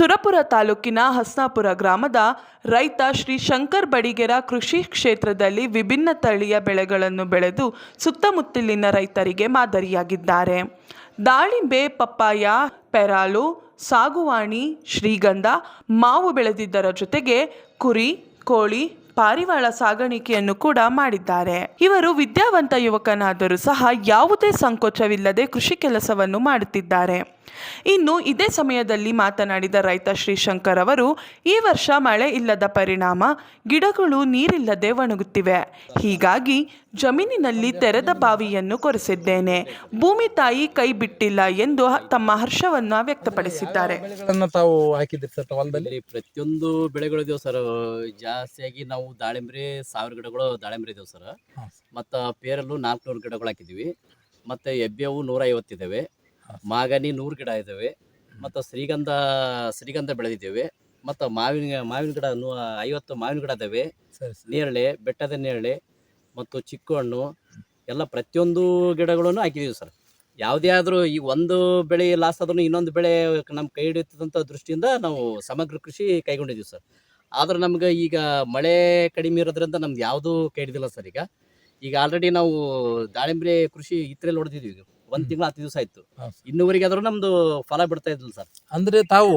ಸುರಪುರ ತಾಲೂಕಿನ ಹಸ್ನಾಪುರ ಗ್ರಾಮದ ರೈತ ಶ್ರೀ ಶಂಕರ್ ಬಡಿಗೆರ ಕೃಷಿ ಕ್ಷೇತ್ರದಲ್ಲಿ ವಿಭಿನ್ನ ತಳಿಯ ಬೆಳೆಗಳನ್ನು ಬೆಳೆದು ಸುತ್ತಮುತ್ತಲಿನ ರೈತರಿಗೆ ಮಾದರಿಯಾಗಿದ್ದಾರೆ. ದಾಳಿಂಬೆ, ಪಪ್ಪಾಯ, ಪೆರಾಲು, ಸಾಗುವಾಣಿ, ಶ್ರೀಗಂಧ, ಮಾವು ಬೆಳೆದಿದ್ದರ ಜೊತೆಗೆ ಕುರಿ, ಕೋಳಿ, ಪಾರಿವಾಳ ಸಾಗಾಣಿಕೆಯನ್ನು ಕೂಡ ಮಾಡಿದ್ದಾರೆ. ಇವರು ವಿದ್ಯಾವಂತ ಯುವಕನಾದರೂ ಸಹ ಯಾವುದೇ ಸಂಕೋಚವಿಲ್ಲದೆ ಕೃಷಿ ಕೆಲಸವನ್ನು ಮಾಡುತ್ತಿದ್ದಾರೆ. ಇನ್ನು ಇದೇ ಸಮಯದಲ್ಲಿ ಮಾತನಾಡಿದ ರೈತ ಶ್ರೀಶಂಕರ್ ಅವರು ಈ ವರ್ಷ ಮಳೆ ಇಲ್ಲದ ಪರಿಣಾಮ ಗಿಡಗಳು ನೀರಿಲ್ಲದೆ ಒಣಗುತ್ತಿವೆ. ಹೀಗಾಗಿ ಜಮೀನಿನಲ್ಲಿ ತೆರೆದ ಬಾವಿಯನ್ನು ಕೊರೆಸಿದ್ದೇನೆ. ಭೂಮಿ ತಾಯಿ ಕೈ ಬಿಟ್ಟಿಲ್ಲ ಎಂದು ತಮ್ಮ ಹರ್ಷವನ್ನು ವ್ಯಕ್ತಪಡಿಸಿದ್ದಾರೆ. ಬೆಳೆಗಳನ್ನ ತಾವು ಪ್ರತಿಯೊಂದು ಬೆಳೆಗಳು ಇದಾವೆ ಸರ್. ಜಾಸ್ತಿಯಾಗಿ ನಾವು ದಾಳಿಂಬ್ರಿ ಸಾವಿರ ಗಿಡಗಳು ದಾಳಿಂಬ್ರಿ ಇದಾವೆ ಸರ್. ಮತ್ತು ಪೇರಲು ನಾಲ್ಕುನೂರು ಗಿಡಗಳು ಹಾಕಿದ್ದೀವಿ. ಮತ್ತು ಎಬ್ಬೆವು ನೂರ ಐವತ್ತಿದ್ದಾವೆ ಮಾಗನಿ ನೂರು ಗಿಡ ಇದ್ದಾವೆ ಮತ್ತು ಶ್ರೀಗಂಧ ಶ್ರೀಗಂಧ ಬೆಳೆದಿದ್ದೇವೆ. ಮತ್ತು ಮಾವಿನ ಮಾವಿನ ಗಿಡ ನೂ ಐವತ್ತು ಮಾವಿನ ಗಿಡ ಇದ್ದಾವೆ ಸರಿ ಸರಿ. ನೇರಳೆ ಬೆಟ್ಟದ ನೇರಳೆ ಮತ್ತು ಚಿಕ್ಕು ಹಣ್ಣು ಎಲ್ಲ ಪ್ರತಿಯೊಂದು ಗಿಡಗಳನ್ನು ಹಾಕಿದ್ದೀವಿ ಸರ್. ಯಾವುದೇ ಆದರೂ ಈ ಒಂದು ಬೆಳೆ ಲಾಸ್ ಆದ್ರೂ ಇನ್ನೊಂದು ಬೆಳೆ ನಮ್ಮ ಕೈ ಹಿಡಿತದಂಥ ದೃಷ್ಟಿಯಿಂದ ನಾವು ಸಮಗ್ರ ಕೃಷಿ ಕೈಗೊಂಡಿದ್ದೀವಿ ಸರ್. ಆದ್ರೆ ನಮ್ಗೆ ಈಗ ಮಳೆ ಕಡಿಮೆ ಇರೋದ್ರಿಂದ ನಮ್ದು ಯಾವುದೂ ಕೈ ಹಿಡಿದಿಲ್ಲ ಸರ್ ಈಗ. ಈಗ ಆಲ್ರೆಡಿ ನಾವು ದಾಳಿಂಬೆ ಕೃಷಿ ಇತ್ರೆಯಲ್ಲಿ ಹೊಡೆದಿದ್ದೀವಿ ಒಂದು ತಿಂಗಳ ಹತ್ತು ದಿವಸ ಆಯ್ತು. ಇನ್ನೂವರೆಗೆ ಆದರೂ ನಮ್ಮದು ಫಲ ಬಿಡ್ತಾ ಇದ್ದಿಲ್ಲ ಸರ್. ಅಂದ್ರೆ ತಾವು